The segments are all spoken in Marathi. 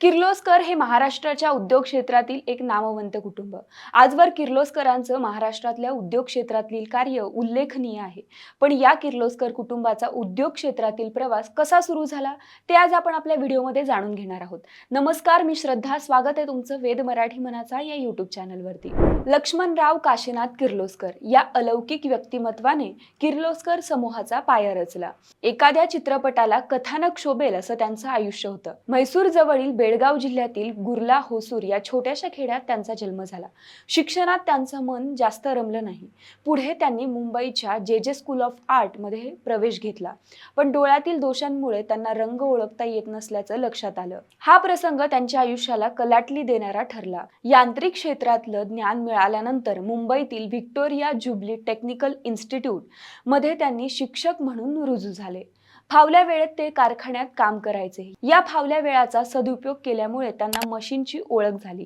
किर्लोस्कर हे महाराष्ट्राच्या उद्योग क्षेत्रातील एक नामवंत कुटुंब. आजवर किर्लोस्करांचं महाराष्ट्रातल्या उद्योग क्षेत्रातील कार्य उल्लेखनीय आहे. पण या किर्लोस्कर कुटुंबाचा उद्योग क्षेत्रातील प्रवास कसा सुरू झाला? ते आज आपण आपल्या व्हिडिओमध्ये जाणून घेणार आहोत. नमस्कार मी श्रद्धा. स्वागत आहे तुमचं वेद मराठी मनाचा या युट्यूब चॅनलवरती लक्ष्मणराव काशीनाथ किर्लोस्कर या अलौकिक व्यक्तिमत्वाने किर्लोस्कर समूहाचा पाया रचला. एखाद्या चित्रपटाला कथानक शोभेल असं त्यांचं आयुष्य होतं. म्हैसूर जवळील बेळगाव जिल्ह्यातील गुर्ला होसूर या छोट्याशा खेड्यात त्यांचा जन्म झाला. शिक्षणात त्यांचं मन जास्त रमलं नाही. पुढे त्यांनी मुंबईच्या जे जे स्कूल ऑफ आर्टमध्ये प्रवेश घेतला. पण डोळ्यातील दोषांमुळे त्यांना रंग ओळखता येत नसल्याचं लक्षात आलं. हा प्रसंग त्यांच्या आयुष्याला कलाटली देणारा ठरला. यांत्रिक क्षेत्रातलं ज्ञान मिळाल्यानंतर मुंबईतील व्हिक्टोरिया ज्युबली टेक्निकल इन्स्टिट्यूटमध्ये त्यांनी शिक्षक म्हणून रुजू झाले. फावल्या वेळेत ते कारखान्यात काम करायचे. या फावल्या वेळाचा सदुपयोग केल्यामुळे त्यांना मशीनची ओळख झाली.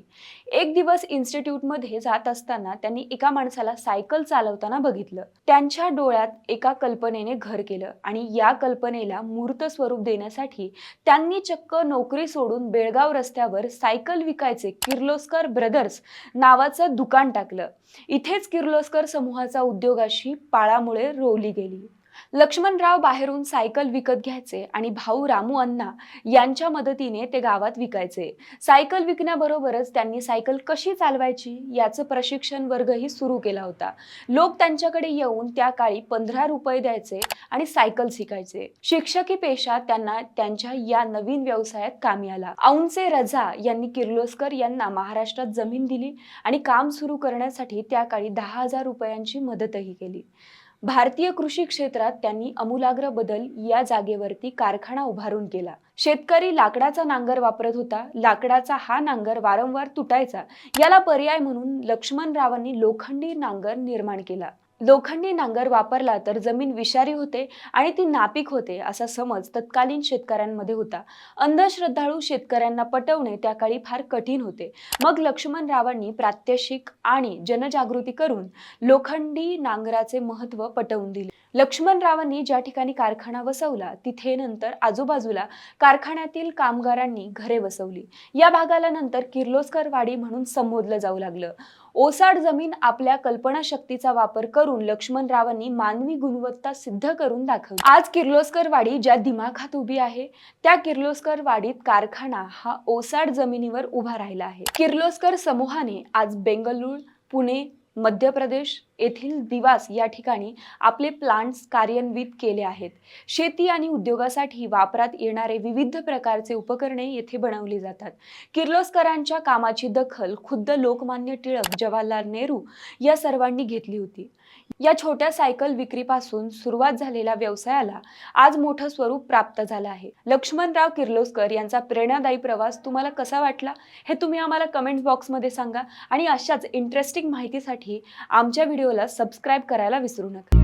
एक दिवस इन्स्टिट्यूटमध्ये जात असताना त्यांनी एका माणसाला सायकल चालवताना बघितलं. त्यांच्या डोळ्यात एका कल्पनेने घर केलं आणि या कल्पनेला मूर्त स्वरूप देण्यासाठी त्यांनी चक्क नोकरी सोडून बेळगाव रस्त्यावर सायकल विकायचे किर्लोस्कर ब्रदर्स नावाचं दुकान टाकलं. इथेच किर्लोस्कर समूहाचा उद्योगाशी पाळामुळे रोवली गेली. लक्ष्मणराव बाहेरून सायकल विकत घ्यायचे आणि भाऊ रामू अण्णा यांच्या मदतीने ते गावात विकायचे. सायकल विकण्याबरोबरच त्यांनी सायकल कशी चालवायची याचं प्रशिक्षण वर्गही सुरू केला होता. लोक त्यांच्याकडे येऊन त्या काळी पंधरा रुपये द्यायचे आणि सायकल शिकायचे. शिक्षकी पेशा त्यांना त्यांच्या या नवीन व्यवसायात कामी आला. औंचे रजा यांनी किर्लोस्कर यांना महाराष्ट्रात जमीन दिली आणि काम सुरू करण्यासाठी त्या काळी दहा हजार रुपयांची मदतही केली. भारतीय कृषी क्षेत्रात त्यांनी अमूलाग्र बदल या जागेवरती कारखाना उभारून केला. शेतकरी लाकडाचा नांगर वापरत होता. लाकडाचा हा नांगर वारंवार तुटायचा. याला पर्याय म्हणून लक्ष्मणरावांनी लोखंडी नांगर निर्माण केला. लोखंडी नांगर वापरला तर जमीन विषारी होते आणि ती नापीक होते असा समज तत्कालीन शेतकऱ्यांमध्ये होता. अंधश्रद्धाळू शेतकऱ्यांना पटवणे त्या काळी फार कठीण होते. मग लक्ष्मणरावांनी प्रात्यक्षिक आणि जनजागृती करून लोखंडी नांगराचे महत्त्व पटवून दिले. लक्ष्मणरावांनी ज्या ठिकाणी कारखाना वसवला तिथे नंतर आजूबाजूला कारखान्यातील कामगारांनी घरे वसवली. या भागाला नंतर किर्लोस्कर वाडी म्हणून संबोधलं जाऊ लागलं. ओसाड जमीन आपल्या कल्पनाशक्तीचा वापर करून लक्ष्मणरावांनी मानवी गुणवत्ता सिद्ध करून दाखवली. आज किर्लोस्कर वाडी ज्या दिमाखात उभी आहे त्या किर्लोस्कर वाडीत कारखाना हा ओसाड जमिनीवर उभा राहिला आहे. किर्लोस्कर समूहाने आज बेंगळूर पुणे मध्य प्रदेश येथील दिवास या ठिकाणी आपले प्लांट्स कार्यान्वित केले आहेत. शेती आणि उद्योगासाठी वापरात येणारे विविध प्रकारचे उपकरणे येथे बनवली जातात. किर्लोस्करांच्या कामाची दखल खुद्द लोकमान्य टिळक जवाहरलाल नेहरू या सर्वांनी घेतली होती. या छोट्या सायकल विक्रीपासून सुरुवात झालेल्या व्यवसायाला आज मोठं स्वरूप प्राप्त झालं आहे. लक्ष्मणराव किर्लोस्कर यांचा प्रेरणादायी प्रवास तुम्हाला कसा वाटला? हे तुम्ही आम्हाला कमेंट बॉक्समध्ये सांगा आणि अशाच इंटरेस्टिंग माहितीसाठी आमच्या व्हिडिओला सबस्क्राईब करायला विसरू नका.